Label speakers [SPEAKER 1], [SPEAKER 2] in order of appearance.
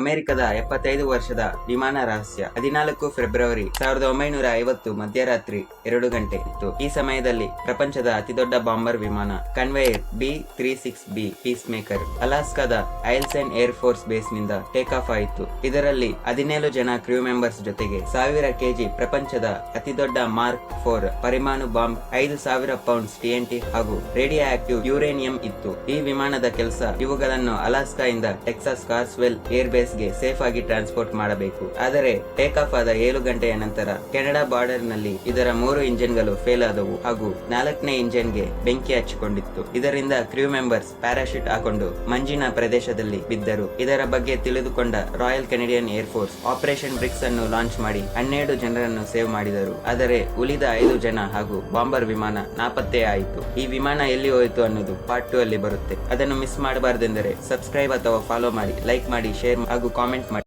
[SPEAKER 1] ಅಮೆರಿಕದ ಎಪ್ಪತ್ತೈದು ವರ್ಷದ ವಿಮಾನ ರಹಸ್ಯ. ಹದಿನಾಲ್ಕು ಫೆಬ್ರವರಿ ಸಾವಿರದ ಒಂಬೈನೂರ ಐವತ್ತು ಮಧ್ಯರಾತ್ರಿ ಎರಡು ಗಂಟೆ ಇತ್ತು. ಈ ಸಮಯದಲ್ಲಿ ಪ್ರಪಂಚದ ಅತಿದೊಡ್ಡ ಬಾಂಬರ್ ವಿಮಾನ Convair B three six B peacemaker ಅಲಾಸ್ಕಾದ Eielson air force ಬೇಸ್ನಿಂದ ಟೇಕ್ ಆಫ್ ಆಯಿತು. ಇದರಲ್ಲಿ ಹದಿನೇಳು ಜನ ಕ್ರೂ ಮೆಂಬರ್ಸ್ ಜೊತೆಗೆ ಸಾವಿರ ಕೆಜಿ ಪ್ರಪಂಚದ ಅತಿದೊಡ್ಡ ಮಾರ್ಕ್ ಫೋರ್ ಪರಿಮಾಣು ಬಾಂಬ್, ಐದು ಸಾವಿರ ಪೌಂಡ್ಸ್ ಟಿಎನ್ಟಿ ಹಾಗೂ ರೇಡಿಯೋ ಆಕ್ಟಿವ್ ಯುರೇನಿಯಂ ಇತ್ತು. ಈ ವಿಮಾನದ ಕೆಲಸ ಇವುಗಳನ್ನು ಅಲಾಸ್ಕಾ ಇಂದ ಟೆಕ್ಸಾಸ್ ಕಾರ್ಸ್ವೆಲ್ ಏರ್ ಗೆ ಸೇಫ್ ಆಗಿ ಟ್ರಾನ್ಸ್ಪೋರ್ಟ್ ಮಾಡಬೇಕು. ಆದರೆ ಟೇಕ್ ಆಫ್ ಆದ ಏಳು ಗಂಟೆಯ ನಂತರ ಕೆನಡಾ ಬಾರ್ಡರ್ನಲ್ಲಿ ಇದರ ಮೂರು ಇಂಜಿನ್ಗಳು ಫೇಲ್ ಆದವು ಹಾಗೂ ನಾಲ್ಕನೇ ಇಂಜಿನ್ಗೆ ಬೆಂಕಿ ಹಚ್ಚಿಕೊಂಡಿತ್ತು. ಇದರಿಂದ ಕ್ರೂ ಮೆಂಬರ್ಸ್ ಪ್ಯಾರಾಶೂಟ್ ಹಾಕೊಂಡು ಮಂಜಿನ ಪ್ರದೇಶದಲ್ಲಿ ಬಿದ್ದರು. ಇದರ ಬಗ್ಗೆ ತಿಳಿದುಕೊಂಡ royal Canadian air force operation Brix ಅನ್ನು ಲಾಂಚ್ ಮಾಡಿ ಹನ್ನೆರಡು ಜನರನ್ನು ಸೇವ್ ಮಾಡಿದರು. ಆದರೆ, ಉಳಿದ ಐದು ಜನ ಹಾಗೂ ಬಾಂಬರ್ ವಿಮಾನ ನಾಪತ್ತೆ ಆಯಿತು. ಈ ವಿಮಾನ ಎಲ್ಲಿ ಹೋಯಿತು ಅನ್ನೋದು ಪಾರ್ಟ್ ಟು ಅಲ್ಲಿ ಬರುತ್ತೆ. ಅದನ್ನು ಮಿಸ್ ಮಾಡಬಾರದೆಂದರೆ ಸಬ್ಸ್ಕ್ರೈಬ್ ಅಥವಾ ಫಾಲೋ ಮಾಡಿ ಲೈಕ್ ಮಾಡಿ ಶೇರ್ ಹಾಗೂ ಕಾಮೆಂಟ್ ಮಾಡಿ.